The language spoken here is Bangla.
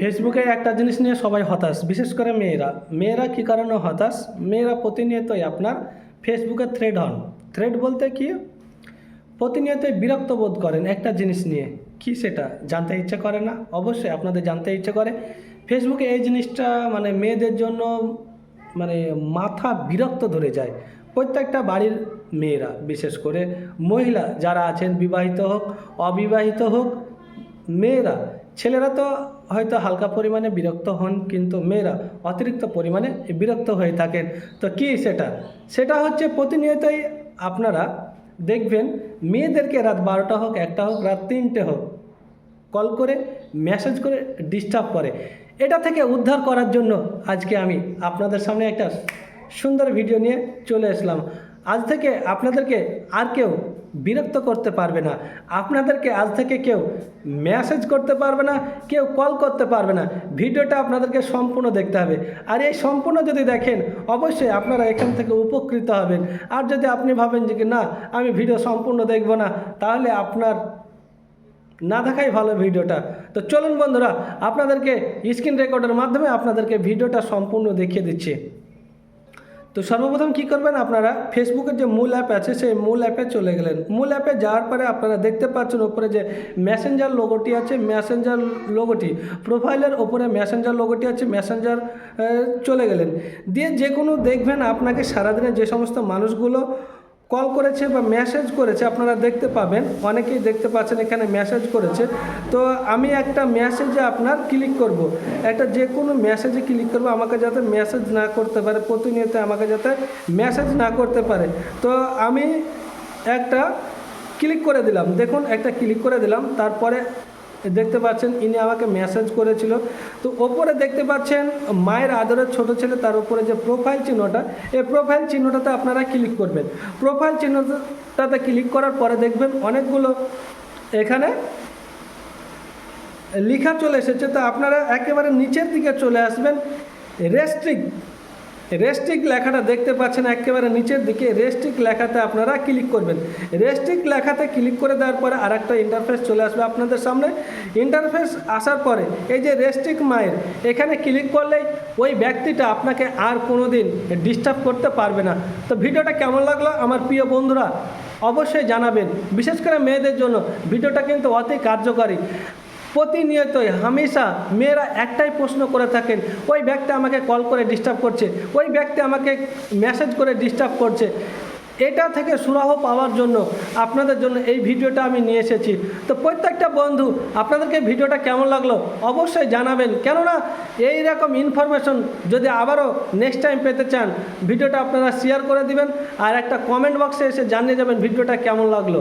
ফেসবুকে একটা জিনিস নিয়ে সবাই হতাশ, বিশেষ করে মেয়েরা। মেয়েরা কী কারণে হতাশ? মেয়েরা প্রতিনিয়তই আপনার ফেসবুকে থ্রেড হন থ্রেড বলতে কি? প্রতিনিয়তই বিরক্ত বোধ করেন একটা জিনিস নিয়ে। কি সেটা? জানতে ইচ্ছে করে না? অবশ্যই আপনাদের জানতে ইচ্ছে করে। ফেসবুকে এই জিনিসটা মানে মেয়েদের জন্য মানে মাথা বিরক্ত ধরে যায়। প্রত্যেকটা বাড়ির মেয়েরা, বিশেষ করে মহিলা যারা আছেন, বিবাহিত হোক, অবিবাহিত হোক, মেয়েরা, ছেলেরা তো হয়তো হালকা পরিমাণে বিরক্ত হন, কিন্তু মেয়েরা অতিরিক্ত পরিমাণে বিরক্ত হয়ে থাকেন। তো কি সেটা? সেটা হচ্ছে প্রতিনিয়তই আপনারা দেখবেন, মেয়েদেরকে রাত বারোটা হোক, একটা হোক, রাত তিনটে হোক, কল করে, মেসেজ করে ডিস্টার্ব করে। এটা থেকে উদ্ধার করার জন্য আজকে আমি আপনাদের সামনে একটা সুন্দর ভিডিও নিয়ে চলে আসলাম। আজ থেকে আপনাদেরকে আর কেউ বিরক্ত করতে পারবে না। আপনাদেরকে আজ থেকে কেউ মেসেজ করতে পারবে না, কেউ কল করতে পারবে না। ভিডিওটা আপনাদেরকে সম্পূর্ণ দেখতে হবে। আর এই সম্পূর্ণ যদি দেখেন, অবশ্যই আপনারা এখান থেকে উপকৃত হবেন। আর যদি আপনি ভাবেন যে না, আমি ভিডিও সম্পূর্ণ দেখব না, তাহলে আপনার না দেখাই ভালো ভিডিওটা। তো চলুন বন্ধুরা, আপনাদেরকে স্ক্রিন রেকর্ডের মাধ্যমে আপনাদেরকে ভিডিওটা সম্পূর্ণ দেখিয়ে দিচ্ছি। তো সর্বপ্রথম কি করবেন আপনারা? ফেসবুকের যে মূল অ্যাপ আছে, সেই মূল অ্যাপে চলে গেলেন। মূল অ্যাপে যাওয়ার পরে আপনারা দেখতে পাচ্ছেন ওপরে যে মেসেঞ্জার লোগোটি আছে মেসেঞ্জার লোগোটি প্রোফাইলের ওপরে মেসেঞ্জার লোগোটি আছে মেসেঞ্জার চলে গেলেন। দিয়ে যে কোনো দেখবেন আপনাকে সারাদিনে যে সমস্ত মানুষগুলো কল করেছে বা মেসেজ করেছে, আপনারা দেখতে পাবেন, অনেকেই দেখতে পাচ্ছেন এখানে মেসেজ করেছে। তো আমি একটা মেসেজে আপনার ক্লিক করব। একটা যে কোনো মেসেজে ক্লিক করব, আমাকে যাতে মেসেজ না করতে পারে, প্রতিনিয়ত আমাকে যাতে মেসেজ না করতে পারে। তো আমি একটা ক্লিক করে দিলাম। দেখুন, একটা ক্লিক করে দিলাম। তারপরে দেখতে পাচ্ছেন, ইনি আমাকে মেসেজ করেছিল। তো ওপরে দেখতে পাচ্ছেন, মায়ের আদরের ছোট ছেলে, তার উপরে যে প্রোফাইল চিহ্নটা, এই প্রোফাইল চিহ্নটাতে আপনারা ক্লিক করবেন। প্রোফাইল চিহ্নটাতে ক্লিক করার পরে দেখবেন অনেকগুলো এখানে লেখা চলে এসেছে। তো আপনারা একেবারে নিচের দিকে চলে আসবেন রেস্ট্রিক্ট রেস্ট্রিক লেখাটা দেখতে পাচ্ছেন একেবারে নিচের দিকে। রেস্ট্রিক লেখাতে আপনারা ক্লিক করবেন। রেস্ট্রিক লেখাতে ক্লিক করে দেওয়ার পরে আর একটা ইন্টারফেস চলে আসবে আপনাদের সামনে। ইন্টারফেস আসার পরে এই যে রেস্ট্রিক মায়ের, এখানে ক্লিক করলেই ওই ব্যক্তিটা আপনাকে আর কোনো দিন ডিস্টার্ব করতে পারবে না। তো ভিডিওটা কেমন লাগল আমার প্রিয় বন্ধুরা অবশ্যই জানাবেন। বিশেষ করে মেয়েদের জন্য ভিডিওটা কিন্তু অতি কার্যকারী। প্রতিনিয়তই হামেশা মেয়েরা একটাই প্রশ্ন করে থাকেন, ওই ব্যক্তি আমাকে কল করে ডিস্টার্ব করছে, ওই ব্যক্তি আমাকে মেসেজ করে ডিস্টার্ব করছে। এটা থেকে সুরাহ পাওয়ার জন্য আপনাদের জন্য এই ভিডিওটা আমি নিয়ে এসেছি। তো প্রত্যেকটা বন্ধু, আপনাদেরকে ভিডিওটা কেমন লাগল অবশ্যই জানাবেন। কেননা এই রকম ইনফরমেশন যদি আবারও নেক্সট টাইম পেতে চান, ভিডিওটা আপনারা শেয়ার করে দিবেন আর একটা কমেন্ট বক্সে এসে জানিয়ে যাবেন ভিডিওটা কেমন লাগল।